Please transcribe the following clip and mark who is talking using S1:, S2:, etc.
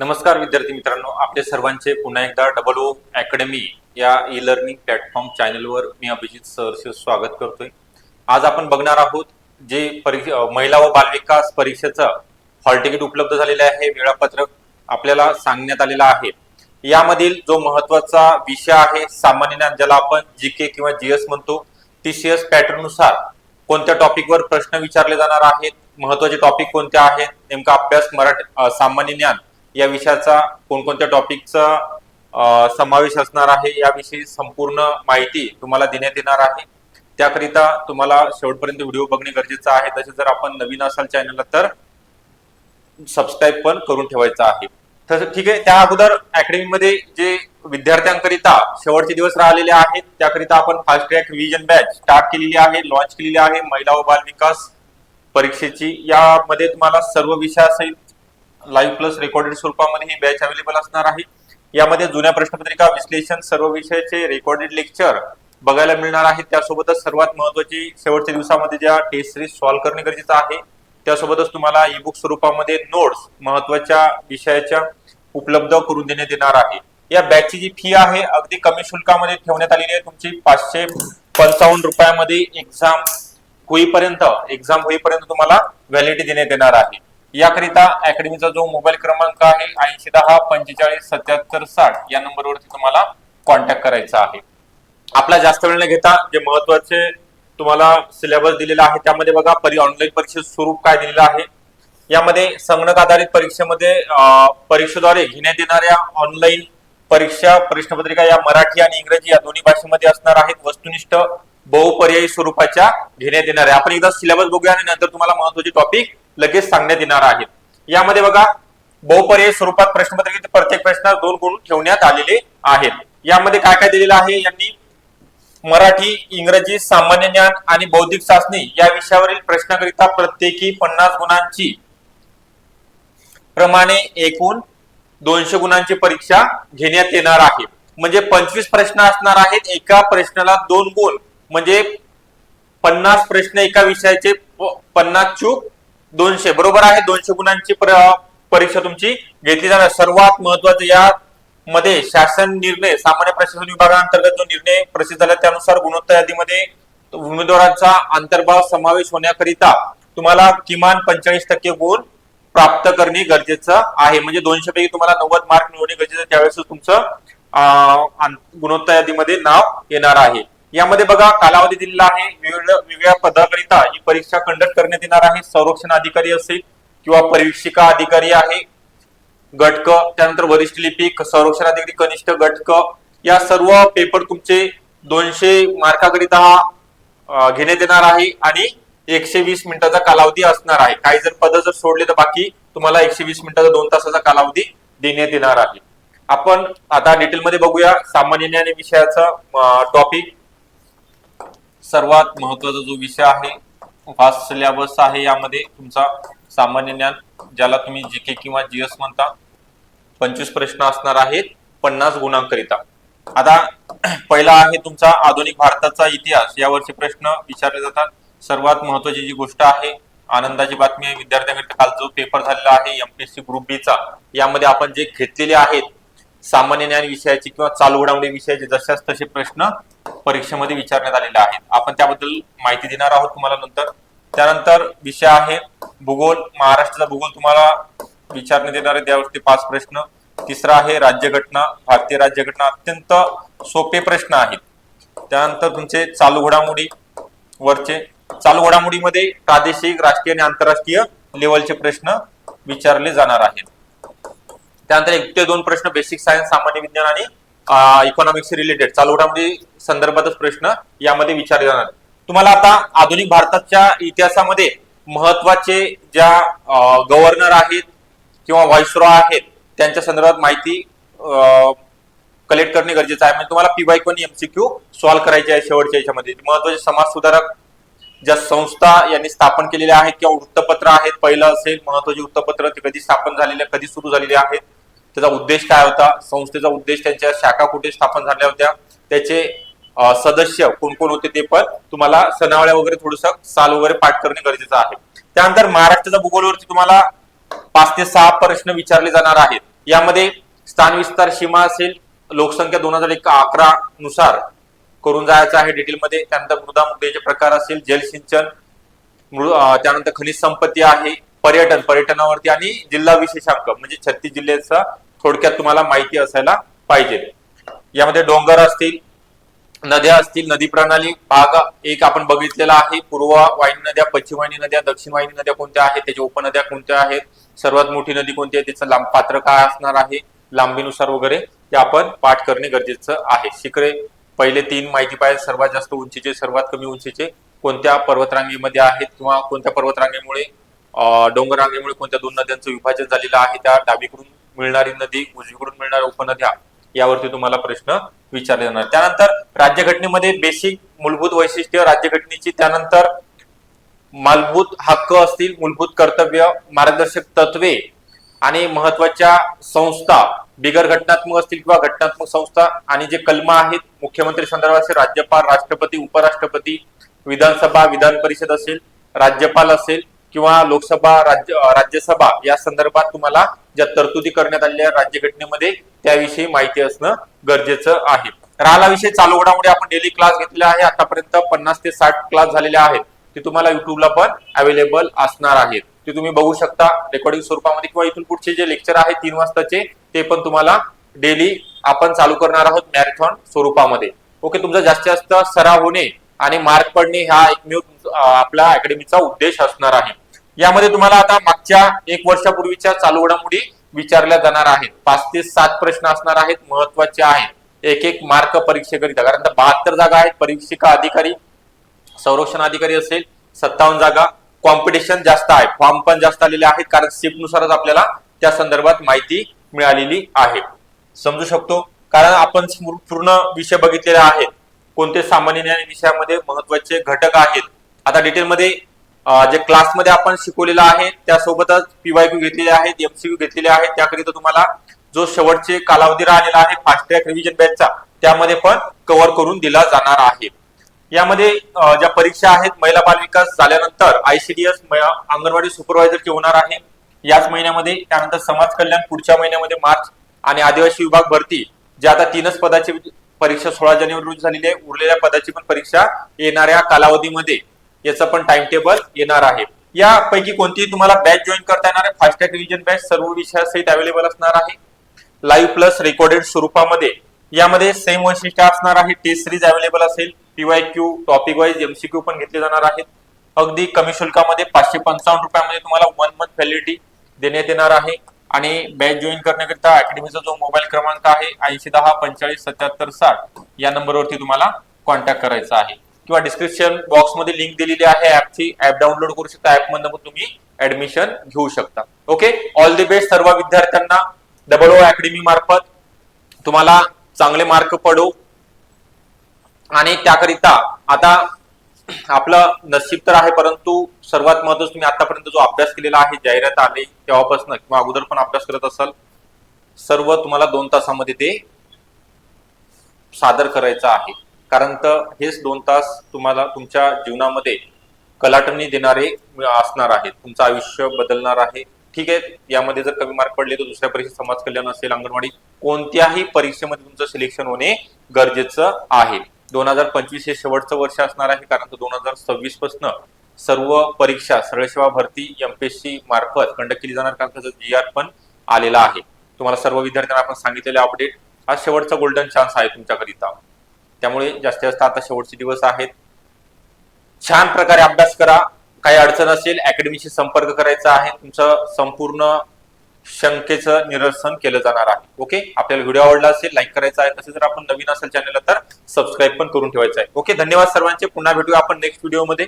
S1: नमस्कार विद्यार्थी मित्रांनो आपले सर्वांचे पुन्हा एकदा डबल ओ अकॅडमी या ई लर्निंग प्लॅटफॉर्म चॅनलवर मी अभिजित सरचे स्वागत करतोय. आज आपण बघणार आहोत जे परीक्षा महिला व बालविकास परीक्षेचं हॉल तिकीट उपलब्ध झालेले आहे वेळापत्रक आपल्याला सांगण्यात आलेलं आहे. यामधील जो महत्त्वाचा विषय आहे सामान्य ज्ञान ज्याला आपण जी के किंवा जीएस म्हणतो टी सी एस पॅटर्ननुसार कोणत्या टॉपिकवर प्रश्न विचारले जाणार आहेत महत्त्वाचे टॉपिक कोणते आहेत नेमका अभ्यास मराठी सामान्य ज्ञान या विषयाचा कोणकोणत्या टॉपिकचा समावेश असणार आहे याविषयी संपूर्ण माहिती तुम्हाला देण्यात येणार आहे. त्याकरिता तुम्हाला शेवटपर्यंत व्हिडिओ बघणे गरजेचं आहे. तसे जर आपण नवीन असाल चॅनलला तर सबस्क्राईब पण करून ठेवायचं आहे. तर ठीक आहे त्या अगोदर अकॅडमीमध्ये जे विद्यार्थ्यांकरिता शेवटचे दिवस राहिलेले आहेत त्याकरिता आपण fast track revision batch start केलेली आहे लॉन्च केलेली आहे महिला व बाल विकास परीक्षेची. यामध्ये तुम्हाला सर्व विषयासहित लाईव्ह प्लस रेकॉर्डेड स्वरूपामध्ये ही बॅच अवेलेबल असणार आहे. यामध्ये जुन्या प्रश्नपत्रिका विश्लेषण सर्व विषयाचे रेकॉर्डेड लेक्चर बघायला मिळणार आहे. त्यासोबतच सर्वात महत्वाची शेवटच्या दिवसामध्ये ज्या टेस्ट सिरीज सॉल्व्ह करणे गरजेचं आहे त्यासोबतच तुम्हाला ई बुक स्वरूपामध्ये नोट्स महत्त्वाच्या विषयाच्या उपलब्ध करून देण्यात येणार आहे. या बॅचची जी फी आहे अगदी कमी शुल्कामध्ये ठेवण्यात आलेली आहे तुमची पाचशे पंचावन्न रुपयामध्ये एक्झाम होईपर्यंत एक्झाम होईपर्यंत तुम्हाला व्हॅलिडिटी देण्यात येणार आहे. याकरिता अकॅडमीचा जो मोबाईल क्रमांक आहे ऐंशी दहा पंचेचाळीस सत्याहत्तर साठ या नंबरवरती तुम्हाला कॉन्टॅक्ट करायचा आहे. आपला जास्त वेळ न घेता जे महत्त्वाचे तुम्हाला सिलेबस दिलेला आहे त्यामध्ये बघा परी ऑनलाईन परीक्षेचं स्वरूप काय दिलेलं आहे. यामध्ये संगणक आधारित परीक्षेमध्ये परीक्षेद्वारे घेण्यात येणाऱ्या ऑनलाईन परीक्षा प्रश्नपत्रिका या मराठी आणि इंग्रजी या दोन्ही भाषेमध्ये असणार आहेत. वस्तुनिष्ठ बहुपर्यायी स्वरूपाच्या घेण्यात येणार आहे. आपण एकदा सिलेबस बघूया आणि नंतर तुम्हाला महत्त्वाचे टॉपिक लगेच सांगण्यात येणार आहेत यामध्ये बघा बहुपर्यायी स्वरूपात प्रश्नपत्रिकेचे प्रत्येक प्रश्नात दोन गुण ठेवण्यात आलेले आहेत. यामध्ये काय काय दिलेलं आहे? यांनी मराठी इंग्रजी सामान्य ज्ञान आणि बौद्धिक चाचणी या विषयावरील प्रश्नाकरिता प्रत्येकी पन्नास गुणांची प्रमाणे एकूण दोनशे गुणांची परीक्षा घेण्यात येणार आहे. म्हणजे पंचवीस प्रश्न असणार आहेत. एका प्रश्नाला दोन गुण म्हणजे पन्नास प्रश्न एका विषयाचे पन्नास चूक दोनशे बरोबर आहे? दोनशे गुणांची परीक्षा तुमची घेतली जाणार. सर्वात महत्वाचं या मध्ये शासन निर्णय सामान्य प्रशासन विभागाअंतर्गत जो निर्णय प्रसिद्ध झाला त्यानुसार गुणोत्तर यादीमध्ये उमेदवारांचा अंतर्भाव समावेश होण्याकरिता तुम्हाला किमान पंचेचाळीस टक्के गुण प्राप्त करणे गरजेचं आहे. म्हणजे दोनशे पैकी तुम्हाला नव्वद मार्क मिळवणे गरजेचं त्यावेळेस तुमचं गुणवत्ता गुणोत्तर यादीमध्ये नाव येणार आहे. यामध्ये बघा कालावधी दिलेला आहे. वेगळ्या वेगवेगळ्या पदाकरिता ही परीक्षा कंडक्ट करण्यात येणार आहे. संरक्षण अधिकारी असेल किंवा परीक्षिका अधिकारी आहे गटक त्यानंतर वरिष्ठ लिपिक संरक्षण अधिकारी कनिष्ठ गटक या सर्व पेपर तुमचे दोनशे मार्काकरिता हा घेण्यात येणार आहे आणि एकशे वीस मिनिटाचा कालावधी असणार आहे. काही जर पद जर सोडले तर बाकी तुम्हाला एकशे वीस मिनिटाचा दोन तासाचा कालावधी देण्यात येणार आहे. आपण आता डिटेलमध्ये बघूया. सामान्य ज्ञान विषयाचा टॉपिक सर्वात महत्त्वाचा जो विषय आहे फास्ट सिलेबस आहे यामध्ये तुमचा सामान्य ज्ञान ज्याला तुम्ही जी के किंवा जीएस म्हणता पंचवीस प्रश्न असणार आहेत पन्नास गुणांकरिता. आता पहिला आहे तुमचा आधुनिक भारताचा इतिहास. यावरचे प्रश्न विचारले जातात. सर्वात महत्वाची जी गोष्ट आहे आनंदाची बातमी आहे विद्यार्थ्यांकडे काल जो पेपर झालेला आहे एमपीएससी ग्रुप बी चा. यामध्ये आपण जे घेतलेले आहेत सामान्य ज्ञान विषयाची किंवा चालू घडामोडी विषयाचे जशाच तसे प्रश्न परीक्षेमध्ये विचारण्यात आलेले आहेत. आपण त्याबद्दल माहिती देणार आहोत तुम्हाला नंतर. त्यानंतर विषय आहे भूगोल. महाराष्ट्राचा भूगोल तुम्हाला विचारण्यात येणार आहे. त्यावरती पाच प्रश्न. तिसरा आहे राज्यघटना. भारतीय राज्यघटना अत्यंत सोपे प्रश्न आहेत. त्यानंतर तुमचे चालू घडामोडी वरचे. चालू घडामोडीमध्ये प्रादेशिक राष्ट्रीय आणि आंतरराष्ट्रीय लेवलचे प्रश्न विचारले जाणार आहेत. त्यानंतर एक ते दोन प्रश्न बेसिक सायन्स सामान्य विज्ञान आणि इकॉनॉमिक्स रिलेटेड चालू घडामोडी संदर्भातच प्रश्न यामध्ये विचारले जाणार. तुम्हाला आता आधुनिक भारताच्या इतिहासामध्ये महत्त्वाचे ज्या गव्हर्नर आहेत किंवा व्हाईसरॉ आहेत त्यांच्या संदर्भात माहिती कलेक्ट करणे गरजेचं आहे. म्हणजे तुम्हाला पीवाय पण एमसीक्यू सॉल्व्ह करायचे आहे शेवटच्या याच्यामध्ये. महत्त्वाचे समाज सुधारक ज्या संस्था यांनी स्थापन केलेल्या आहेत किंवा वृत्तपत्र आहेत पहिलं असेल महत्त्वाचे वृत्तपत्र ते कधी स्थापन झालेले कधी सुरू झालेले आहेत त्याचा उद्देश काय होता? संस्थेचा उद्देश त्यांच्या शाखा कुठे स्थापन झाल्या होत्या? त्याचे सदस्य कोण कोण होते ते पण तुम्हाला सणावळ्या वगैरे थोडस साल वगैरे पाठ करणे गरजेचं आहे. त्यानंतर महाराष्ट्राच्या भूगोलवरती तुम्हाला पाच ते सहा प्रश्न विचारले जाणार आहेत. यामध्ये स्थान विस्तार सीमा असेल लोकसंख्या दोन हजार एक अकरा नुसार करून जायचं आहे डिटेलमध्ये. त्यानंतर मृदा मुद्द्याचे प्रकार असेल जलसिंचन त्यानंतर खनिज संपत्ती आहे पर्यटन पर्यटनावरती आणि जिल्हा विशेषांक म्हणजे छत्तीस जिल्ह्याचा थोडक्यात तुम्हाला माहिती असायला पाहिजे. यामध्ये डोंगर असतील नद्या असतील नदी प्रणाली भाग एक आपण बघितलेला आहे. पूर्व वाहिनी नद्या पश्चिम वाहिनी नद्या दक्षिण वाहिनी नद्या कोणत्या आहेत त्याच्या उपनद्या कोणत्या आहेत सर्वात मोठी नदी कोणती आहे त्याचं लांब पात्र काय असणार आहे लांबीनुसार वगैरे ते आपण पाठ करणे गरजेचं आहे. शिखरे पहिले तीन माहिती पाहिजे सर्वात जास्त उंचीचे सर्वात कमी उंचीचे कोणत्या पर्वतरांगेमध्ये आहेत किंवा कोणत्या पर्वतरांगेमुळे डोंगरांगेमुळे कोणत्या दोन नद्यांचं विभाजन झालेलं आहे त्या डावीकडून मिळणारी नदी उजवीकडून मिळणाऱ्या उपनद्या यावरती तुम्हाला प्रश्न विचारले जाणार. त्यानंतर राज्यघटनेमध्ये बेसिक मूलभूत वैशिष्ट्य राज्यघटनेची त्यानंतर मूलभूत हक्क असतील मूलभूत कर्तव्य मार्गदर्शक तत्वे आणि महत्त्वाच्या संस्था बिगर घटनात्मक असतील किंवा घटनात्मक संस्था आणि जे कलम आहेत मुख्यमंत्री संदर्भात राज्यपाल राष्ट्रपती उपराष्ट्रपती विधानसभा विधान परिषद असेल राज्यपाल असेल किंवा लोकसभा राज्य राज्यसभा या संदर्भात तुम्हाला ज्या तरतुदी करण्यात आलेल्या राज्यघटनेमध्ये त्याविषयी माहिती असणं गरजेचं आहे. राहिला विषय चालू घडामोडी आपण डेली क्लास घेतले आहे. आतापर्यंत पन्नास ते साठ क्लास झालेले आहेत. ते तुम्हाला युट्यूबला पण अवेलेबल असणार आहेत. ते तुम्ही बघू शकता रेकॉर्डिंग स्वरूपामध्ये किंवा इथून पुढचे जे लेक्चर आहे तीन वाजताचे ते पण तुम्हाला डेली आपण चालू करणार आहोत मॅरेथॉन स्वरूपामध्ये. ओके तुमचा जास्तीत जास्त सराव होणे आणि मार्क पडणे हा एकमेव तुमचा- आपल्या अकॅडमीचा उद्देश असणार आहे. यामध्ये तुम्हाला आता मागच्या एक वर्षापूर्वीच्या चालू घडामोडी विचारल्या जाणार आहेत. पाच ते सात प्रश्न असणार आहेत महत्त्वाचे आहेत. एक एक मार्क परीक्षेकरिता कारण बहात्तर जागा आहेत. परीक्षिका अधिकारी संरक्षण अधिकारी असेल सत्तावन्न जागा. कॉम्पिटिशन जास्त आहे. फॉर्म पण जास्त आलेले आहेत कारण सिपनुसारच नुसारच आपल्याला त्या संदर्भात माहिती मिळालेली आहे. समजू शकतो? कारण आपण पूर्ण विषय बघितलेले आहेत कोणते सामान्य ज्ञान विषयामध्ये महत्त्वाचे घटक आहेत? आता डिटेलमध्ये जे क्लासमध्ये आपण शिकवलेलं आहे त्यासोबतच पीवायक्यू घेतलेले आहेत एमसीक्यू घेतलेले आहेत. त्याकरिता तुम्हाला जो शेवटचे कालावधी राहिलेला आहे फास्ट ट्रॅक रिव्हिजन बॅचचा त्यामध्ये पण कव्हर करून दिला जाणार आहे. यामध्ये ज्या परीक्षा आहेत महिला बाल विकास झाल्यानंतर आयसीडीएस अंगणवाडी सुपरवायझरची होणार आहे. याच महिन्यामध्ये त्यानंतर समाज कल्याण पुढच्या महिन्यामध्ये मार्च आणि आदिवासी विभाग भरती जे आता तीनच पदाची परीक्षा सोळा जानेवारी रोजी झालेली आहे. उरलेल्या पदाची पण परीक्षा येणाऱ्या कालावधीमध्ये याचं पण टाइम टेबल येणार आहे. यापैकी कोणतीही तुम्हाला बॅच जॉईन करता येणार आहे. फास्टॅग रिव्हिजन बॅच सर्व विषयासहित अवेलेबल असणार आहे. लाईव्ह प्लस रेकॉर्डेड स्वरूपामध्ये. यामध्ये सेम वैशिष्ट्य असणार आहे. टेस्ट सिरीज अवेलेबल असेल. P Y Q topic wise MCQ पण घेतले जाणार आहेत. अगदी कमी शुल्कामध्ये पाचशे पंचावन्न रुपयामध्ये तुम्हाला वन मंथ व्हॅलिडिटी देण्यात येणार आहे. आणि बॅच जॉईन करण्याकरिता अकॅडमीचा जो मोबाईल क्रमांक आहे ऐंशी दहा पंचेचाळीस सत्याहत्तर साठ या नंबरवरती तुम्हाला कॉन्टॅक्ट करायचा आहे. किंवा डिस्क्रिप्शन बॉक्समध्ये लिंक दिलेली आहे ऍपची ऍप डाउनलोड करू शकता. ऍप मधून पण तुम्ही ऍडमिशन घेऊ शकता. ओके ऑल दी बेस्ट सर्व विद्यार्थ्यांना. डबल ओ अकॅडमी मार्फत तुम्हाला चांगले मार्क पडो. आणि त्याकरिता आता आपलं नशीब तर आहे परंतु सर्वात महत्वाचं तुम्ही आतापर्यंत जो अभ्यास केलेला आहे जाहिरात आली तेव्हापासून किंवा अगोदर पण अभ्यास करत असाल सर्व तुम्हाला दोन तासामध्ये ते सादर करायचं आहे. कारण तर हेच दोन तास तुम्हाला तुमच्या जीवनामध्ये कलाटणी देणारे असणार आहेत. तुमचं आयुष्य बदलणार आहे. ठीक आहे यामध्ये जर कमी मार्क पडले तर दुसऱ्या परीक्षेत समाज कल्याण असेल अंगणवाडी कोणत्याही परीक्षेमध्ये तुमचं सिलेक्शन होणे गरजेचं आहे. दोन हजार पंचवीस हे शेवटचं वर्ष असणार आहे कारण दोन हजार सव्वीसपासून सर्व परीक्षा सरळ सेवा भरती एमपीएससी मार्फत कंडक्ट केली जाणार कारण त्याचा जी आर पण आलेला आहे. तुम्हाला सर्व विद्यार्थ्यांना आपण सांगितलेले अपडेट हा शेवटचा गोल्डन चान्स आहे तुमच्याकरिता. त्यामुळे जास्तीत जास्त आता शेवटचे दिवस आहेत. छान प्रकारे अभ्यास करा. काही अडचण असेल अकॅडमीशी संपर्क करायचा आहे तुमचं संपूर्ण शंकेचं निरसन केलं जाणार आहे. ओके आपल्याला व्हिडिओ आवडला असेल लाईक करायचा आहे तसेच जर आपण नवीन असेल चॅनलला तर सबस्क्राईब पण करून ठेवायचं आहे. ओके धन्यवाद सर्वांचे. पुन्हा भेटूया आपण नेक्स्ट व्हिडिओमध्ये